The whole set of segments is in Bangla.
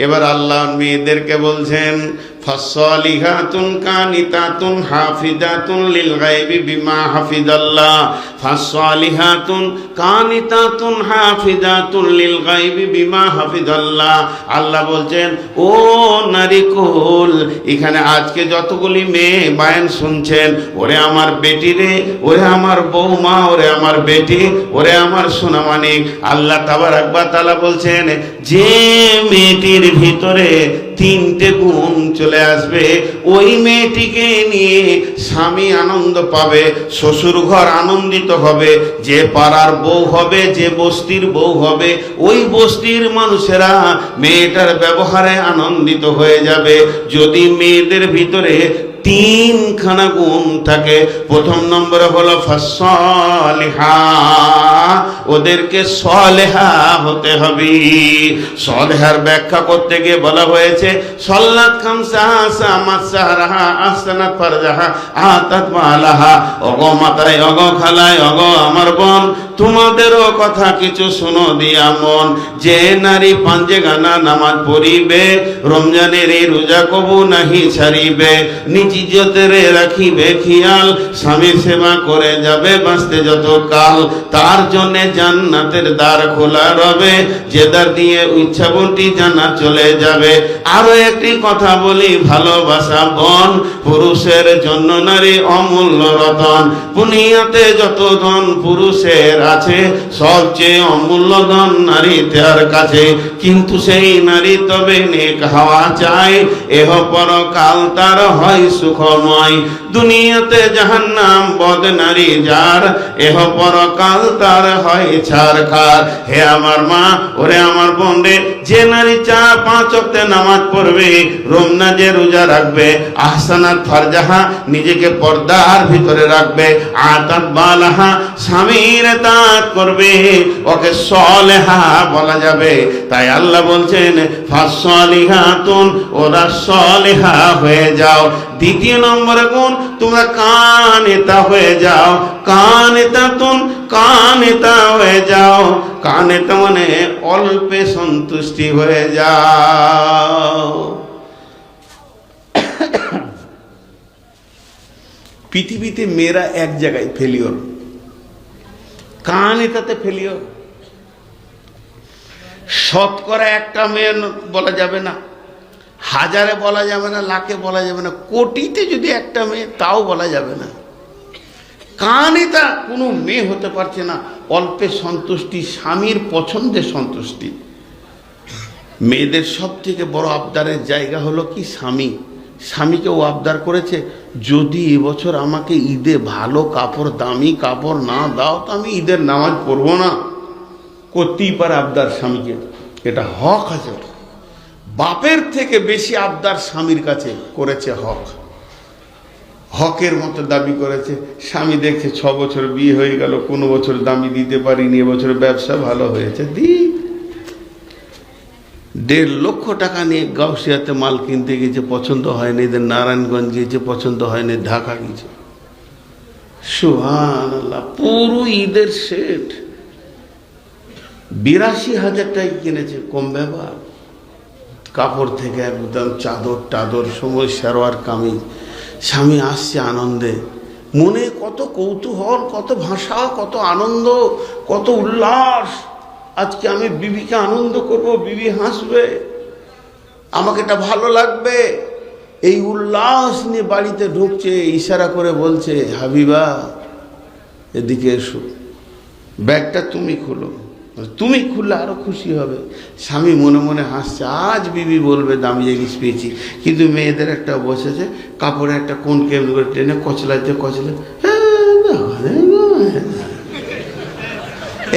এবার আল্লাহ মেয়েদেরকে বলছেন ফাসলিহাতুন কানিতাতুন হাফিজাতুন লিল গায়বি বিমা হাফিজাল্লাহ। ফাসলিহাতুন কানিতাতুন হাফিজাতুন লিল গায়বি বিমা হাফিজাল্লাহ। আল্লাহ বলছেন, ও নারী কুল এখানে আজকে যতগুলি মেয়ে বায়ান শুনছেন, ওরে আমার বেটি রে, ওরে আমার বৌমা, ওরে আমার বেটি, ওরে আমার সোনামানিক। আল্লাহ তাবার আকবার তালা বলছেন, যে মেয়েটির ভিতরে তিনটে গুণ চলে আসবে। ওই মেয়েটিকে নিয়ে স্বামী আনন্দ পাবে, শ্বশুর ঘর আনন্দিত হবে, যে পাড়ার বউ হবে, যে বস্তির বউ হবে, ওই বস্তির মানুষেরা মেয়েটার ব্যবহারে আনন্দিত হয়ে যাবে। যদি মেয়েদের ভিতরে তিনখানা গুণ থাকে, প্রথম নম্বরে হলো ফসলিহা ওদেরকে সলেহা হতে হবে। সলেহার ব্যাখ্যা করতে গিয়ে বলা হয়েছে, সল্লাত রমজানের রাখিবে খেয়াল, স্বামীর সেবা করে যাবে বাঁচতে যত কাল তার জন্য জান্নাতের দ্বার খোলা রবে, যে দ্বার দিয়ে ইচ্ছা বন্টি জানা চলে যাবে। আরও একটি কথা বলি, ভালোবাসা বন, পুরুষের জন্য নারী অমূল্য রতন। পুনিয়াতে যত ধন পুরুষের আছে, সবচেয়ে অমূল্য ধন নারী তার কাছে। কিন্তু সেই নারী তবে নেক হওয়া চায়, এহ পরকাল তার হয় সুখময়। দুনিয়াতে জাহান্নাম বদ নারী যার, এহ পরকাল তার হয় ছাড় খার। হে আমার মা, ওরে আমার বোন রে, যে নারী চা পাঁচ অক্টে নামাজ পড়বে রমনাজে রোজা রাখবে, আহসানাত ফারজাহা নিজেকে পর্দার ভিতরে রাখবে, আতাত বালাহা স্বামীর তাঁত করবে, ওকে সলেহা বলা যাবে। তাই আল্লাহ বলছেন, ফাসলিহাতুন, ওরা সলেহা হয়ে যাও। দ্বিতীয় নম্বরে গুণ, তোমরা কানেতা হয়ে যাও। কানেতা তুন কানেতা হয়ে যাও। কানেতা মানে অল্পে সন্তুষ্টি হয়ে যাও। পৃথিবীতে মেয়েরা এক জায়গায় ফেলিওর কানেতাতে ফেলিওর শতকরা একটা মেয়ে বলা যাবে না। হাজারে বলা যাবে না, লাখে বলা যাবে না। কোটিতে যদি একটা মেয়ে, তাও বলা যাবে না। কানে তা কোনো মেয়ে হতে পারছে না, অল্পে সন্তুষ্টি, স্বামীর পছন্দের সন্তুষ্টি। মেয়েদের সব থেকে বড় আবদারের জায়গা হলো কি? স্বামী। স্বামীকেও আবদার করেছে, যদি এবছর আমাকে ঈদে ভালো কাপড়, দামি কাপড় না দাও, তো আমি ঈদের নামাজ পড়ব না। করতেই পারে আবদার স্বামীকে। এটা হক আছে। বাপের থেকে বেশি আবদার স্বামীর কাছে করেছে হক। হকের মতো দাবি করেছে, স্বামী দেখছে ছ বছর বিয়ে হয়ে গেল, কোনো বছর দামি দিতে পারিনি, এবছর ব্যবসা ভালো হয়েছে। দি। দেড় লক্ষ টাকা নিয়ে গাউসিয়াতে মাল কিনতে গেছে পছন্দ হয়নি এদের নারায়ণগঞ্জ গিয়েছে পছন্দ হয়নি, ঢাকা গিয়েছে। সুহান আল্লাহ পুরো ঈদের সেট। বিরাশি হাজার টাকা কিনেছে, কম ব্যাপার কাপড় থেকে একদম চাদর টাদর, সময় সারোয়ার কামিজ। স্বামী আসছে আনন্দে। মনে কত কৌতূহল, কত ভাষা, কত আনন্দ, কত উল্লাস। আজকে আমি বিবিকে আনন্দ করব, বিবি হাসবে। আমাকে এটা ভালো লাগবে। এই উল্লাস নিয়ে বাড়িতে ঢুকছে, ইশারা করে বলছে, হাবিবা, এদিকে এসো। ব্যাগটা তুমি খুলো। তুমি খুললে আরও খুশি হবে। স্বামী মনে মনে হাসছে, আজ বিবি বলবে দামি জিনিস পেয়েছি। কিন্তু মেয়েদের একটা বসেছে কাপড়ে একটা কোন কেমন করে টেনে কচলাইতে কচলে,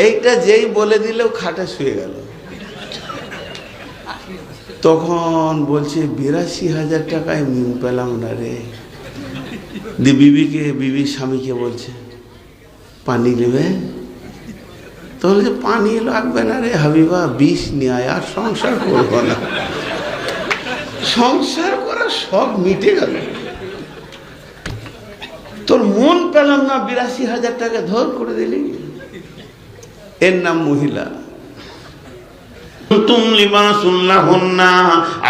এইটা যেই বলে দিলেও খাটে শুয়ে গেল। তখন বলছে, বিরাশি হাজার টাকায় মিউ পেলাম না রে। দি বিবিকে, বিবির স্বামীকে বলছে, পানি নেবে? তো বলছে পানি লাগবে না রে হাবিবা, বিষ নিয়ে আয় আর সংসার করব না। সংসার করা সব মিটে গেল। তোর মন পেলাম না, বিরাশি হাজার টাকা ধর করে দিলি। এর নাম মহিলা।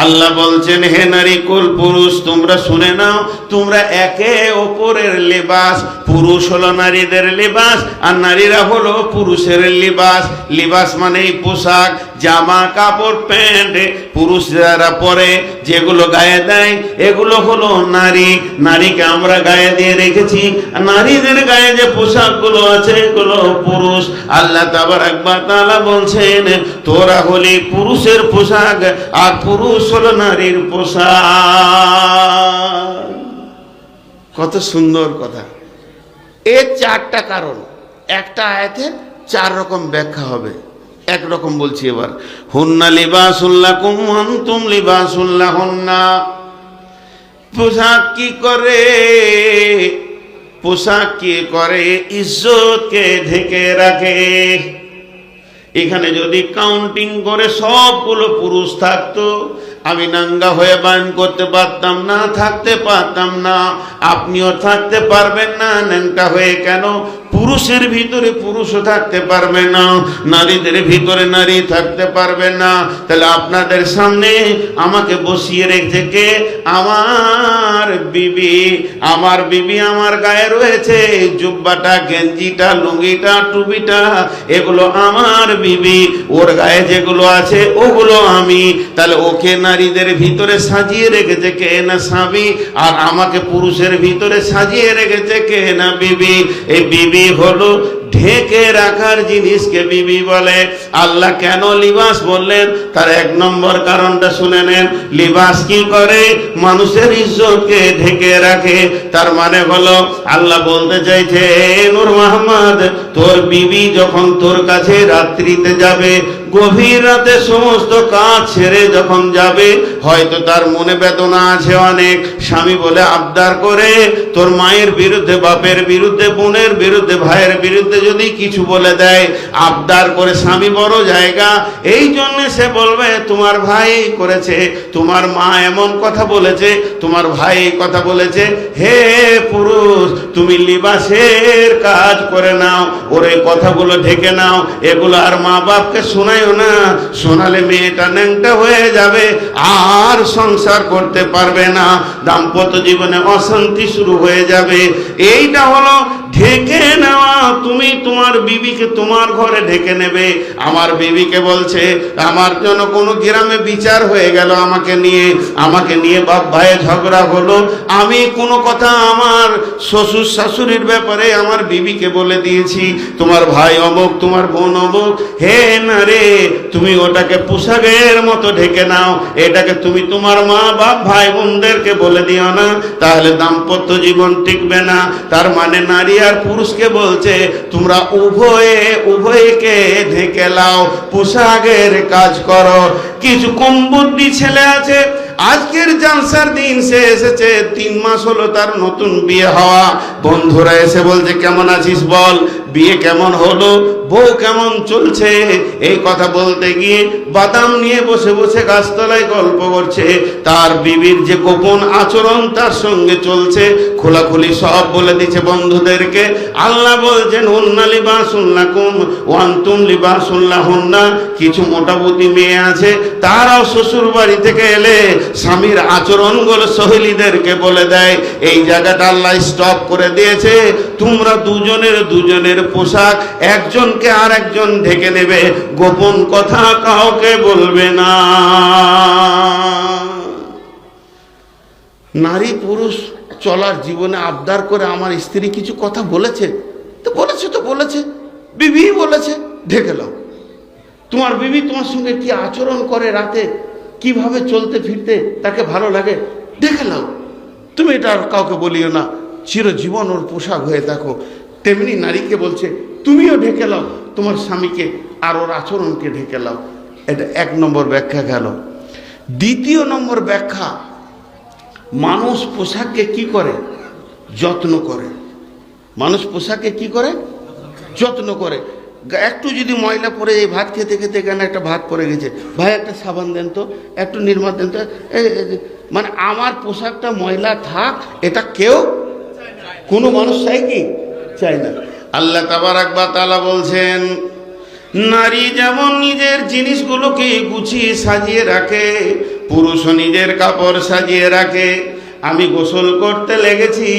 আল্লাহ বলছেন, হে নারী কুল পুরুষ, তোমরা শুনে নাও, তোমরা একে অপরের লিবাস পুরুষ হলো নারীদের লিবাস, আর নারীরা হলো পুরুষের লিবাস। লিবাস মানেই পোশাক, জামা, কাপড়, প্যান্ট। পুরুষ যারা পরে, যেগুলো গায়ে দেয়, এগুলো হলো নারী। নারীকে আমরা গায়ে দিয়ে রেখেছি। নারীদের গায়ে যে পোশাকগুলো আছে, এগুলো পুরুষ। আল্লাহ তাবার একবার তালা বলছেন, তোরা হলি পুরুষের পোশাক, আর পুরুষ হলো নারীর পোশাক। কত সুন্দর কথা। এর চারটা কারণ। একটা আয়াতে চার রকম ব্যাখ্যা হবে। একরকম বলছি এবার। হুন্না লিবাসুল্লাহ কুম তুম লিবাসুল্লাহ হুন্না পোশাক কি করে? পোশাক কি করে? ইজ্জতকে ঢেকে রাখে। এখানে যদি কাউন্টিং করে সবগুলো পুরুষ থাকতো, আমি নাঙ্গা হয়ে বায়ন করতে পারতাম না, থাকতে পারতাম না। আপনিও থাকতে পারবেন না, ন্যাংটা হয়ে কেন? পুরুষের ভিতরে পুরুষও থাকতে পারবে না, নারীদের ভিতরে নারী থাকতে পারবে না। তাহলে আপনাদের সামনে আমাকে বসিয়ে রেখেছে কে? আমার বিবি। আমার বিবি আমার গায়ে রয়েছে। জুব্বাটা, গেঞ্জিটা, লুঙ্গিটা, টুপিটা, এগুলো আমার বিবি। ওর গায়ে যেগুলো আছে, ওগুলো আমি। তাহলে ওকে নারীদের ভিতরে সাজিয়ে রেখেছে কে না স্বামী? আর আমাকে পুরুষের ভিতরে সাজিয়ে রেখেছে কে না বিবি? এই বিবি হলো ঢেকে রাখার জিনিসকে বিবি বলে। আল্লাহ কেন লিবাস বললেন? তার এক নম্বর কারণটা শুনে নেন। লিবাস কি করে? মানুষের ইজ্জতকে ঢেকে রাখে। তার মানে হলো, আল্লাহ বলতে চাইছে, "এ নূর মোহাম্মদ তোর বিবি যখন তোর কাছে রাত্রিতে যাবে, গভীর রাতে সমস্ত কাজ ছেড়ে যখন যাবে, হয়তো তার মনে বেদনা আছে অনেক। স্বামী বলে, আবদার করে, তোর মায়ের বিরুদ্ধে, বাপের বিরুদ্ধে, বোনের বিরুদ্ধে, ভাইয়ের বিরুদ্ধে যদি কিছু বলে দেয়, আবদার করে স্বামী বড় জায়গা, এই জন্য সে বলবে, তোমার ভাই করেছে, তোমার মা এমন কথা বলেছে, তোমার ভাই কথা বলেছে, হে পুরুষ, তুমি লিবাসের কাজ করে নাও, ওর এই কথাগুলো ঢেকে নাও, এগুলো আর মা বাপকে শোনাইও না, শোনালে মেয়েটা ন্যাংটা হয়ে যাবে, আর সংসার করতে পারবে না, দাম্পত্য জীবনে অশান্তি শুরু হয়ে যাবে। এইটা হলো ঢেকে নেওয়া, তুমি তোমার বিবিকে তোমার ঘরে ঢেকে নেবে। আমার বিবিকে বলছে, আমার জন্য কোনো গ্রামে বিচার হয়ে গেল আমাকে নিয়ে। আমাকে নিয়ে বাপ ভাইয়ের ঝগড়া হলো। আমি কোনো কথা আমার শ্বশুর শাশুড়ির ব্যাপারে আমার বিবিকে বলে দিয়েছি। তোমার ভাই অমুক, তোমার বোন অমুক। হে না রে, তুমি ওটাকে পোশাকের মতো ঢেকে নাও। এটাকে তুমি তোমার মা, বাপ, ভাই, বোনদেরকে বলে দিও না। তাহলে দাম্পত্য জীবন টিকবে না। তার মানে নারী আর পুরুষকে বলছে, তোমরা উভয়ে, উভয়কে ঢেকে লাও পোশাকের কাজ করো। কিছু কম বুদ্ধি ছেলে আছে, আজকের জালসার দিন সে এসেছে, তিন মাস হলো তার নতুন বিয়ে হওয়া। বন্ধুরা এসে বলছে, কেমন আছিস বল? বিয়ে কেমন হলো? বউ কেমন চলছে? এই কথা বলতে গিয়ে বাদাম নিয়ে বসে বসে গাছতলায় গল্প করছে। তার বিবির যে গোপন আচরণ তার সঙ্গে চলছে। খোলাখুলি সব বলে দিচ্ছে বন্ধুদেরকে। আল্লাহ বলছেন হুন্না লিবাসুল্লাহ কুম ওয়ান্তুম লিবাসুল্লাহ হুন্না কিছু মোটামুটি মেয়ে আছে, তারাও শ্বশুর বাড়ি থেকে এলে স্বামীর আচরণগুলো সহেলিদেরকে বলে দেয়। এই জায়গাটা আল্লাহ স্টপ করে দিয়েছে। তোমরা দুজনের দুজনের পোশাক, একজনকে আর একজন ঢেকে নেবে, গোপন কথা কাউকে বলবে না। নারী পুরুষ চলার জীবনে আবদার করে আমার স্ত্রী কিছু কথা বলেছে, তো বলেছে তো বলেছে, বিবি বলেছে, ঢেকে নাও। তোমার বিবি তোমার সঙ্গে কি আচরণ করে রাতে, কীভাবে চলতে ফিরতে তাকে ভালো লাগে দেখে নাও। তুমি এটা আর কাউকে বলিও না, চিরজীবন ওর পোশাক হয়ে থাকো। তেমনি নারীকে বলছে, তুমিও ঢেকে লাও, তোমার স্বামীকে আর ওর আচরণকে ঢেকে লাও। এটা এক নম্বর ব্যাখ্যা গেল। দ্বিতীয় নম্বর ব্যাখ্যা, মানুষ পোশাককে কি করে? যত্ন করে। মানুষ পোশাককে কি করে? যত্ন করে। একটু যদি ময়লা পড়ে এই ভাত খেতে খেতে কেন একটা ভাত পড়ে গেছে? ভাই, একটা সাবান দেন তো, একটু নির্মা দেন তো। মানে আমার পোশাকটা ময়লা থাক, এটা কেউ, কোনো মানুষ চাই কি? চাই না। আল্লাহ তাবার একবার তালা বলছেন, নারী যেমন নিজের জিনিসগুলোকে গুছিয়ে সাজিয়ে রাখে, পুরুষও নিজের কাপড় সাজিয়ে রাখে, আমি গোসল করতে লেগেছি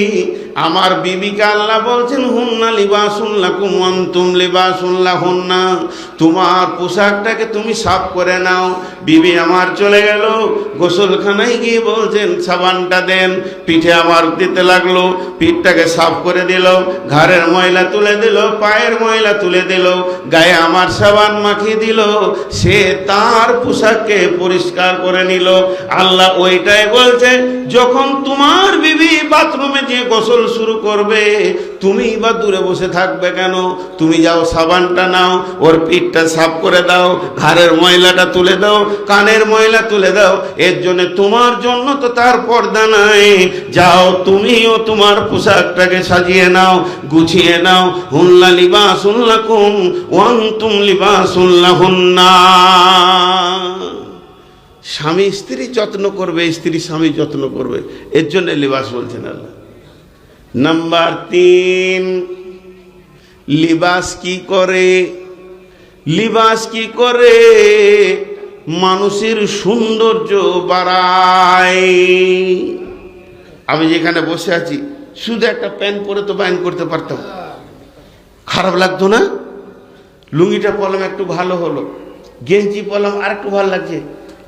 আমার বিবিকে আল্লাহ বলছেন, হুন্না লিবাসুল্লাহ কুমন তুম লিবাসুল্লাহ হুন্না তোমার পোশাকটাকে তুমি সাফ করে নাও। বিবি আমার চলে গেল। গোসলখানায় গিয়ে বলছেন, সাবানটা দেন। পিঠে আমার দিতে লাগল। পিঠটাকে সাফ করে দিল। ঘাড়ের ময়লা তুলে দিল। পায়ের ময়লা তুলে দিল। গায়ে আমার সাবান মাখিয়ে দিল। সে তার পোশাককে পরিষ্কার করে নিল। আল্লাহ ওইটাই বলছে, যখন তোমার বিবি বাথরুমে যে গোসল শুরু করবে। তুমি বা দূরে বসে থাকবে কেন? তুমি যাও, সাবানটা নাও, ওর পিঠটা সাফ করে দাও, ঘাড়ের ময়লাটা তুলে দাও, কানের ময়লা তুলে দাও। এর জন্য তোমার জন্য তো তার পর্দা নাই। যাও তুমিও তোমার পোশাকটাকে সাজিয়ে নাও, গুছিয়ে নাও। হুল্লা লিবাসুল্লাহ কুম ওয়ান তুম লিবাসুল্লাহ হুন্না স্বামী স্ত্রী যত্ন করবে, স্ত্রী স্বামী যত্ন করবে। এর জন্য লিবাস বলছেন আল্লাহ। নাম্বার তিন, লিবাস কি করে? লিবাস কি করে? মানুষের সৌন্দর্য বাড়ায়। আমি যেখানে বসে আছি, শুধু একটা প্যান্ট পরে তো ব্যান করতে পারতাম। খারাপ লাগতো না? লুঙ্গিটা পরলাম একটু ভালো হলো। গেঞ্জি পরলাম আর একটু ভালো লাগছে।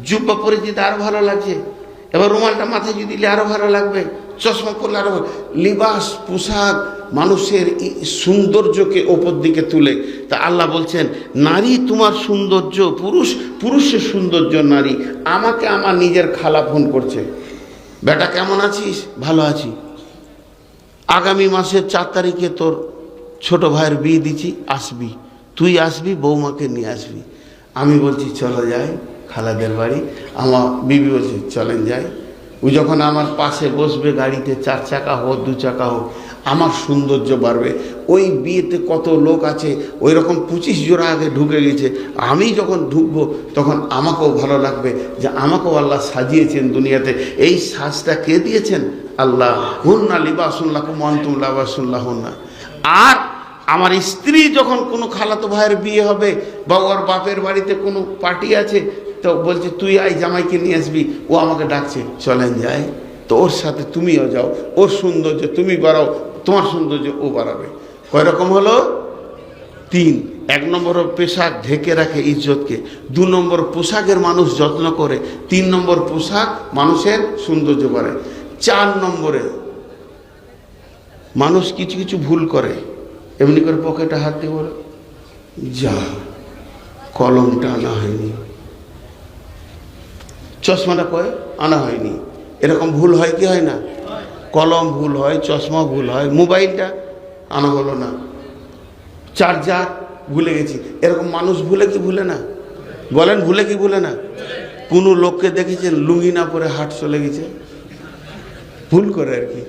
জুব্বা পরে দিতে আরও ভালো লাগছে। এবার রুমালটা মাথায় যদি দিলে আরও ভালো লাগবে, চশমা পরলে আরও ভালো। লিবাস, পোশাক মানুষের সৌন্দর্যকে ওপর দিকে তুলে। তা আল্লাহ বলছেন, নারী তোমার সৌন্দর্য, পুরুষ পুরুষের সৌন্দর্য নারী। আমাকে আমার নিজের খালা ফোন করছে। বেটা, কেমন আছিস? ভালো আছি। আগামী মাসের চার তারিখে তোর ছোট ভাইয়ের বিয়ে দিচ্ছি, আসবি। তুই আসবি, বৌমাকে নিয়ে আসবি। আমি বলছি, চলো যাই। খালাদের বাড়ি। আমার বিবি বলছে, চলেন যাই। ও যখন আমার পাশে বসবে গাড়িতে, চার চাকা হোক, দু চাকা হোক, আমার সৌন্দর্য বাড়বে। ওই বিয়েতে কত লোক আছে ওই রকম পঁচিশ জোড়া আগে ঢুকে গেছে। আমি যখন ঢুকবো, তখন আমাকেও ভালো লাগবে যে আমাকেও আল্লাহ সাজিয়েছেন দুনিয়াতে। এই সাজটা কে দিয়েছেন? আল্লাহ। হুন্না লিবাসুল্লাহ মন্তুম লাবাসুল্লাহ হুন্না আর আমার স্ত্রী যখন কোনো খালাতো ভাইয়ের বিয়ে হবে বা ওর বাপের বাড়িতে কোনো পার্টি আছে তো বলছে, তুই আই জামাইকে নিয়ে আসবি, ও আমাকে ডাকছে। চলেন যাই। তো ওর সাথে তুমিও যাও, ওর সৌন্দর্য তুমি বাড়াও, তোমার সৌন্দর্য ও বাড়াবে। কয় রকম হলো? তিন, এক নম্বর পোশাক ঢেকে রাখে ইজ্জতকে। দু নম্বর, পোশাকের মানুষ যত্ন করে। তিন নম্বর, পোশাক মানুষের সৌন্দর্য বাড়ে চার নম্বরে, মানুষ কিছু কিছু ভুল করে। এমনি করে পকেটে হাত দিয়ে বলে, যা, কলমটা আনা হয়নি। চশমাটা কয়? আনা হয়নি। এরকম ভুল হয় কি হয় না? কলম ভুল হয়, চশমা ভুল হয়, মোবাইলটা আনা হলো না। চার্জার ভুলে গেছি। এরকম মানুষ ভুলে কি ভুলে না? বলেন, ভুলে কি ভুলে না? কোনো লোককে দেখেছেন, লুঙ্গি না পরে হাট চলে গেছে? ভুল করে আর কি।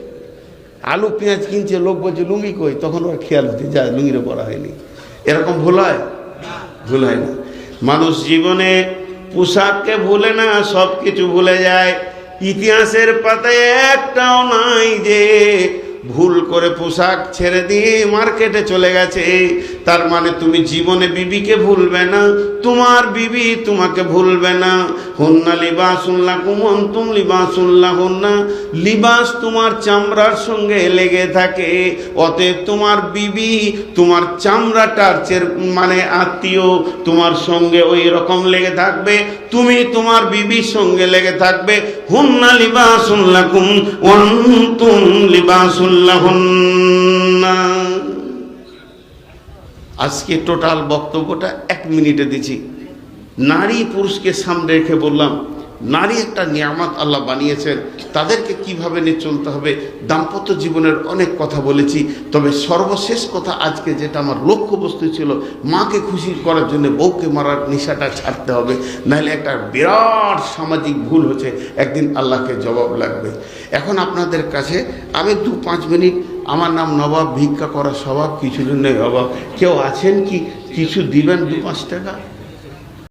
আলু, পেঁয়াজ কিনছে, লোক বলছে, লুঙ্গি কই? তখন ওর খেয়াল হতে যায় লুঙ্গিরে পরা হয়নি। এরকম ভুল হয়? ভুল হয় না। মানুষ জীবনে পোশাককে ভুলে না সব কিছু ভুলে যায়। ইতিহাসের পাতায় একটাও নাই যে, ভুল করে পোশাক ছেড়ে দিয়ে মার্কেটে চলে গেছে। তার মানে তুমি জীবনে বিবিকে ভুলবে না। তোমার বিবি তোমাকে ভুলবে না। হন্না লিবাসুল্লাহ কুমন তুম লিবাসুল্লাহ হন্না লিবাস তোমার চামড়ার সঙ্গে লেগে থাকে। অতএব তোমার বিবি তোমার চামড়াটার মানে আত্মীয় তোমার সঙ্গে ওই রকম লেগে থাকবে। তুমি তোমার বিবির সঙ্গে লেগে থাকবে। হুন্না লিবাসুল্লাহ কুম তুম লিবাসুল্লাহ হুন্না আজকে টোটাল বক্তব্যটা এক মিনিটে দিচ্ছি। নারী পুরুষকে সামনে রেখে বললাম, নারী একটা নিয়ামত আল্লাহ বানিয়েছেন, তাদেরকে কীভাবে নিয়ে চলতে হবে? দাম্পত্য জীবনের অনেক কথা বলেছি, তবে সর্বশেষ কথা আজকে যেটা আমার লক্ষ্যবস্তু ছিল, মাকে খুশি করার জন্য বউকে মারার নিশাটা ছাড়তে হবে, নাহলে একটা বিরাট সামাজিক ভুল হচ্ছে, একদিন আল্লাহকে জবাব লাগবে। এখন আপনাদের কাছে আমি দু পাঁচ মিনিট আমার নাম নবাব, ভিক্ষা করার স্বভাব কিছু নেই অভাব কেউ আছেন কি? কিছু দিবেন দু পাঁচ টাকা?